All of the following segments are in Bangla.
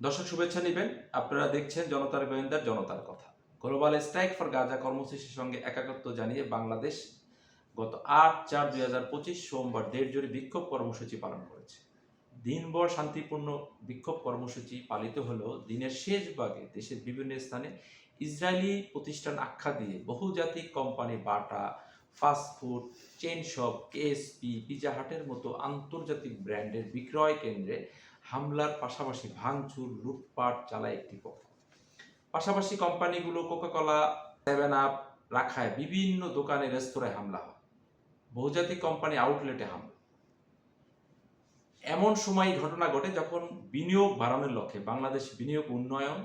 দর্শক শুভেচ্ছা নেবেন। আপনারা দেখছেন জনতার গোয়েন্দার জনতার কথা। গ্লোবাল স্ট্রাইক ফর গাজা কর্মসূচির সঙ্গে একাকত্ব জানিয়ে বাংলাদেশ গত আট চার দুই হাজার পঁচিশ সোমবার দেড় জোরে বিক্ষোভ কর্মসূচি পালন করেছে। দিনভর শান্তিপূর্ণ বিক্ষোভ কর্মসূচি পালিত হলেও দিনের শেষ ভাগে দেশের বিভিন্ন স্থানে ইসরায়েলি প্রতিষ্ঠান আখ্যা দিয়ে বহুজাতিক company Bata fast food chain shop, KSP pizza হাটের মতো আন্তর্জাতিক ব্র্যান্ডের বিক্রয় কেন্দ্রে হামলার পাশাপাশি ভাঙচুর, লুটপাট চালায় একটি পক্ষ। পাশাপাশি কোম্পানিগুলো কোকাকোলা সেভেন আপ রাখায় বিভিন্ন দোকানে, রেস্তোরাঁয় হামলা হয়। বহুজাতিক কোম্পানি আউটলেটে হামলা। এমন সময় ঘটনা ঘটে যখন বিনিয়োগ বাড়ানোর লক্ষ্যে বাংলাদেশ বিনিয়োগ উন্নয়ন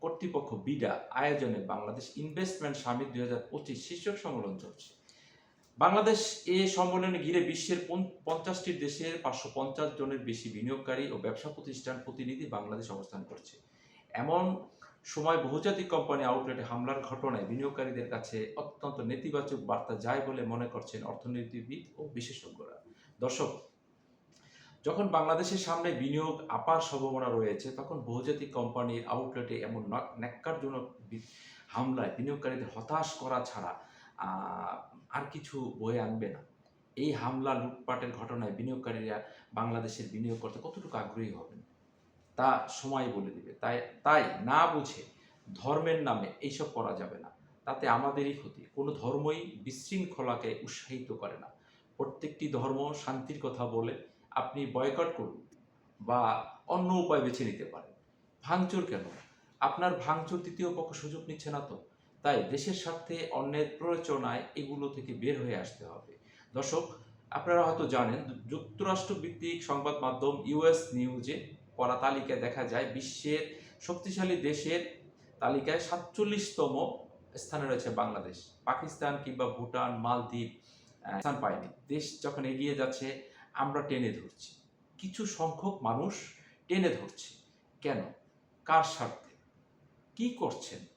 কর্তৃপক্ষ বিডা আয়োজনে বাংলাদেশ ইনভেস্টমেন্ট সামিট দুই হাজার পঁচিশ শীর্ষক সম্মেলন চলছে। বাংলাদেশ এ সম্মেলনে ঘিরে বিশ্বের পঞ্চাশটি দেশের পাঁচশো পঞ্চাশ জনের বেশি বিনিয়োগকারী ও ব্যবসা প্রতিষ্ঠান প্রতিনিধি বাংলাদেশ অবস্থান করছে। এমন সময় বহুজাতিক কোম্পানি আউটলেটে হামলার ঘটনায় বিনিয়োগকারীদের কাছে অত্যন্ত নেতিবাচক বার্তা যায় বলে মনে করছেন অর্থনীতিবিদ ও বিশেষজ্ঞরা। দর্শক, যখন বাংলাদেশের সামনে বিনিয়োগ আপার সম্ভাবনা রয়েছে, তখন বহুজাতিক কোম্পানির আউটলেটে এমন নাক- ন্যাক্কারজনক হামলায় বিনিয়োগকারীদের হতাশ করা ছাড়া আর কিছু বয়ে আনবে না। এই হামলা, লুটপাটের ঘটনায় বিনিয়োগকারীরা বাংলাদেশের বিনিয়োগ করতে কতটুকু আগ্রহী হবেন, তা সময় বলে দিবে। তাই তাই না বুঝে ধর্মের নামে এইসব করা যাবে না। তাতে আমাদেরই ক্ষতি। কোনো ধর্মই বিশৃঙ্খলাকে উৎসাহিত করে না। প্রত্যেকটি ধর্ম শান্তির কথা বলে আপনি বয়কট করুন বা অন্য উপায় বেছে নিতে পারেন। ভাঙচুর কেন? আপনার ভাঙচুর তৃতীয় পক্ষ সুযোগ নিচ্ছে না তো? তাই দেশের স্বার্থে অন্যের প্ররোচনায় এগুলো থেকে বের হয়ে আসতে হবে। দর্শক, আপনারা হয়তো জানেন যুক্তরাষ্ট্র ভিত্তিক সংবাদ মাধ্যম ইউএস নিউজে করা তালিকায় দেখা যায় বিশ্বের শক্তিশালী দেশের তালিকায় সাতচল্লিশতম স্থানে রয়েছে বাংলাদেশ। পাকিস্তান কিংবা ভুটান, মালদ্বীপ স্থান পায়নি। দেশ যখন এগিয়ে যাচ্ছে, আমরা টেনে ধরছি। কিছু সংখ্যক মানুষ টেনে ধরছে। কেন? কার স্বার্থে? কি করছেন?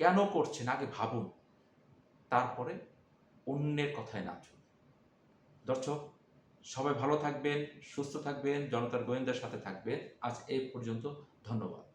কেন করছেন? আগে ভাবুন। তারপরে অন্যের কথায় নাচুন। দর্শক, সবাই ভালো থাকবেন, সুস্থ থাকবেন, জনতার গোয়েন্দার সাথে থাকবেন। আজ এই পর্যন্ত ধন্যবাদ।